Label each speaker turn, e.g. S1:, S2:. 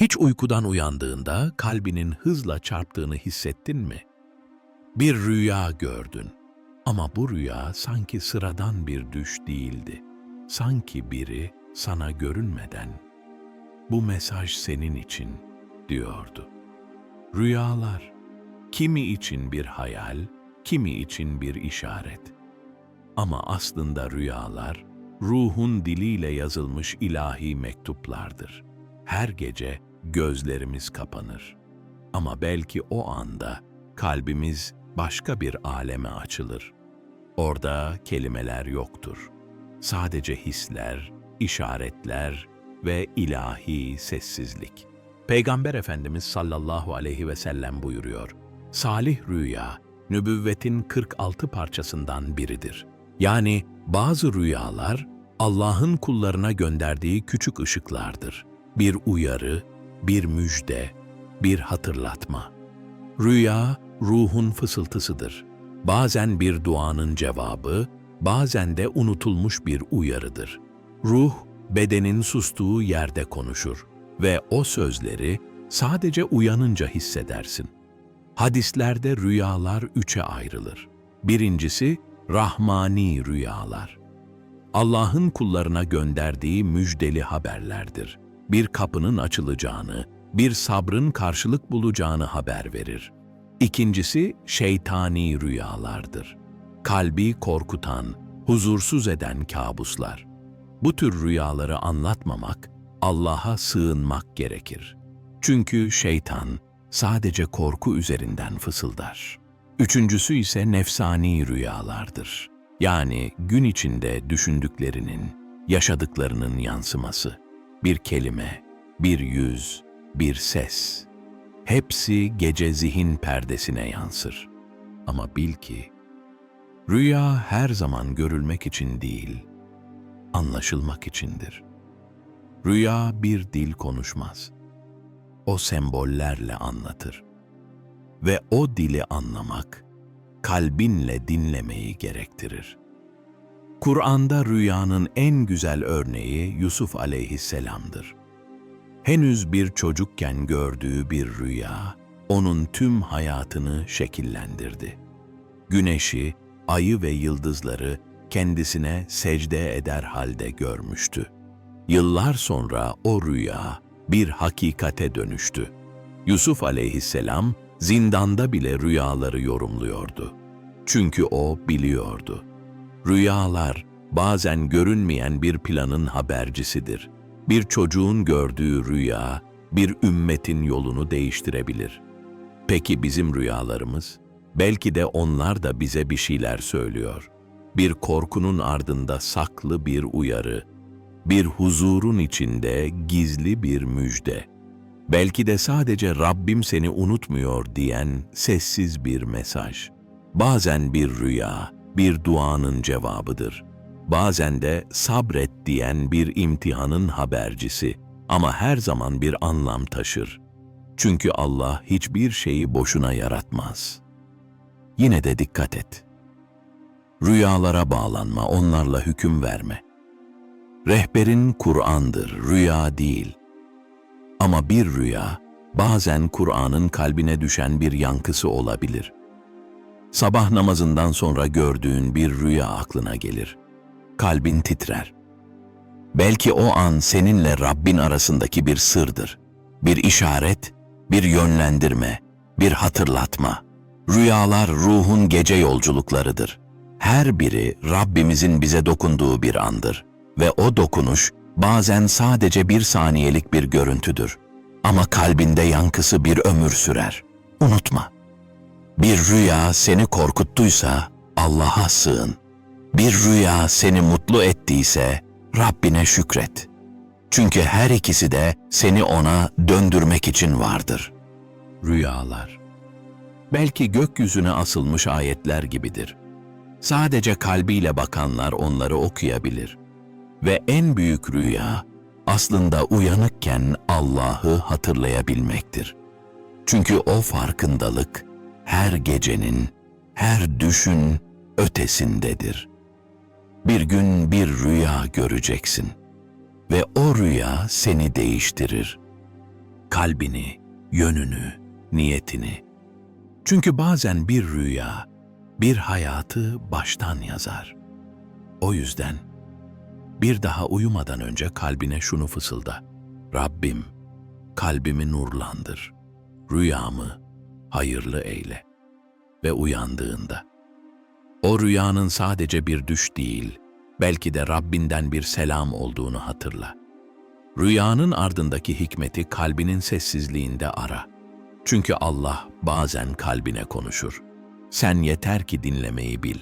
S1: Hiç uykudan uyandığında kalbinin hızla çarptığını hissettin mi? Bir rüya gördün. Ama bu rüya sanki sıradan bir düş değildi. Sanki biri sana görünmeden bu mesaj senin için diyordu. Rüyalar kimi için bir hayal, kimi için bir işaret. Ama aslında rüyalar ruhun diliyle yazılmış ilahi mektuplardır. Her gece gözlerimiz kapanır. Ama belki o anda kalbimiz başka bir aleme açılır. Orada kelimeler yoktur. Sadece hisler, işaretler ve ilahi sessizlik. Peygamber Efendimiz sallallahu aleyhi ve sellem buyuruyor. Salih rüya, nübüvvetin 46 parçasından biridir. Yani bazı rüyalar Allah'ın kullarına gönderdiği küçük ışıklardır. Bir uyarı, bir müjde, bir hatırlatma. Rüya, ruhun fısıltısıdır. Bazen bir duanın cevabı, bazen de unutulmuş bir uyarıdır. Ruh, bedenin sustuğu yerde konuşur ve o sözleri sadece uyanınca hissedersin. Hadislerde rüyalar üçe ayrılır. Birincisi, rahmani rüyalar. Allah'ın kullarına gönderdiği müjdeli haberlerdir. Bir kapının açılacağını, bir sabrın karşılık bulacağını haber verir. İkincisi şeytani rüyalardır. Kalbi korkutan, huzursuz eden kabuslar. Bu tür rüyaları anlatmamak, Allah'a sığınmak gerekir. Çünkü şeytan sadece korku üzerinden fısıldar. Üçüncüsü ise nefsani rüyalardır. Yani gün içinde düşündüklerinin, yaşadıklarının yansıması. Bir kelime, bir yüz, bir ses. Hepsi gece zihin perdesine yansır. Ama bil ki, rüya her zaman görülmek için değil, anlaşılmak içindir. Rüya bir dil konuşmaz. O sembollerle anlatır. Ve o dili anlamak, kalbinle dinlemeyi gerektirir. Kur'an'da rüyanın en güzel örneği Yusuf aleyhisselam'dır. Henüz bir çocukken gördüğü bir rüya, onun tüm hayatını şekillendirdi. Güneşi, ayı ve yıldızları kendisine secde eder halde görmüştü. Yıllar sonra o rüya bir hakikate dönüştü. Yusuf aleyhisselam zindanda bile rüyaları yorumluyordu. Çünkü o biliyordu. Rüyalar bazen görünmeyen bir planın habercisidir. Bir çocuğun gördüğü rüya bir ümmetin yolunu değiştirebilir. Peki bizim rüyalarımız? Belki de onlar da bize bir şeyler söylüyor. Bir korkunun ardında saklı bir uyarı, bir huzurun içinde gizli bir müjde. Belki de sadece Rabbim seni unutmuyor diyen sessiz bir mesaj. Bazen bir rüya, bir duanın cevabıdır. Bazen de sabret diyen bir imtihanın habercisi ama her zaman bir anlam taşır. Çünkü Allah hiçbir şeyi boşuna yaratmaz. Yine de dikkat et. Rüyalara bağlanma, onlarla hüküm verme. Rehberin Kur'an'dır, rüya değil. Ama bir rüya, bazen Kur'an'ın kalbine düşen bir yankısı olabilir. Sabah namazından sonra gördüğün bir rüya aklına gelir. Kalbin titrer. Belki o an seninle Rabbin arasındaki bir sırdır. Bir işaret, bir yönlendirme, bir hatırlatma. Rüyalar ruhun gece yolculuklarıdır. Her biri Rabbimizin bize dokunduğu bir andır ve o dokunuş bazen sadece bir saniyelik bir görüntüdür. Ama kalbinde yankısı bir ömür sürer. Unutma. Bir rüya seni korkuttuysa Allah'a sığın. Bir rüya seni mutlu ettiyse Rabbine şükret. Çünkü her ikisi de seni ona döndürmek için vardır. Rüyalar Belki gökyüzüne asılmış ayetler gibidir. Sadece kalbiyle bakanlar onları okuyabilir. Ve en büyük rüya aslında uyanıkken Allah'ı hatırlayabilmektir. Çünkü o farkındalık her gecenin, her düşün ötesindedir. Bir gün bir rüya göreceksin ve o rüya seni değiştirir. kalbini, yönünü, niyetini. Çünkü bazen bir rüya, bir hayatı baştan yazar. O yüzden bir daha uyumadan önce kalbine şunu fısılda. Rabbim, kalbimi nurlandır, rüyamı hayırlı eyle. Ve uyandığında, o rüyanın sadece bir düş değil, belki de Rabbinden bir selam olduğunu hatırla. Rüyanın ardındaki hikmeti kalbinin sessizliğinde ara. Çünkü Allah bazen kalbine konuşur. Sen yeter ki dinlemeyi bil.